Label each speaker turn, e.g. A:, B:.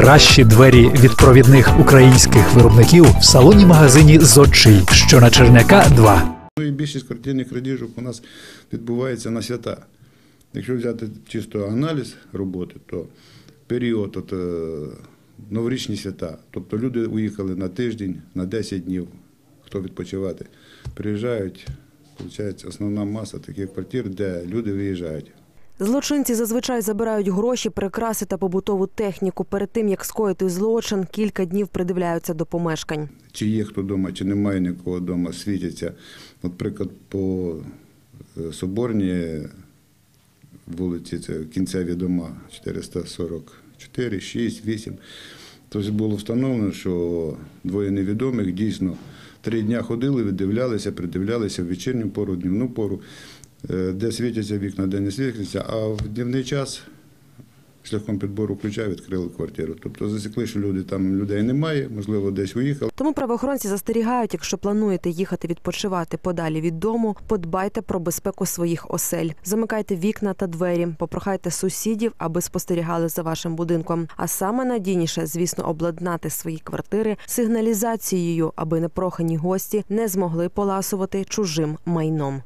A: Кращі двері від провідних українських виробників в салоні магазині Зодчий, що на Черняка 2.
B: Ну і більшість квартирних крадіжок у нас відбувається на свята. Якщо взяти чисто аналіз роботи, то період от, е, новорічні свята, тобто люди уїхали на тиждень, на 10 днів, хто відпочивати, приїжджають, виходить, основна маса таких квартир, де люди виїжджають.
C: Злочинці зазвичай забирають гроші, прикраси та побутову техніку. Перед тим як скоїти злочин, кілька днів придивляються до помешкань.
B: Чи є хто вдома, чи немає нікого вдома, світяться. От, приклад, по е, Соборній вулиці, це кінцеві дома 444, 6, 8. Тобто було встановлено, що двоє невідомих дійсно три дня ходили, віддивлялися, придивлялися в вечірню пору, днівну пору, де світяться вікна, де не світяться, а в днівний час шляхом підбору ключа відкрили квартиру. Тобто засікли, що люди там людей немає, можливо, десь уїхали.
C: Тому правоохоронці застерігають, якщо плануєте їхати відпочивати подалі від дому, подбайте про безпеку своїх осель. Замикайте вікна та двері, попрохайте сусідів, аби спостерігали за вашим будинком. А саме надійніше, звісно, обладнати свої квартири сигналізацією, аби непрохані гості не змогли поласувати чужим майном.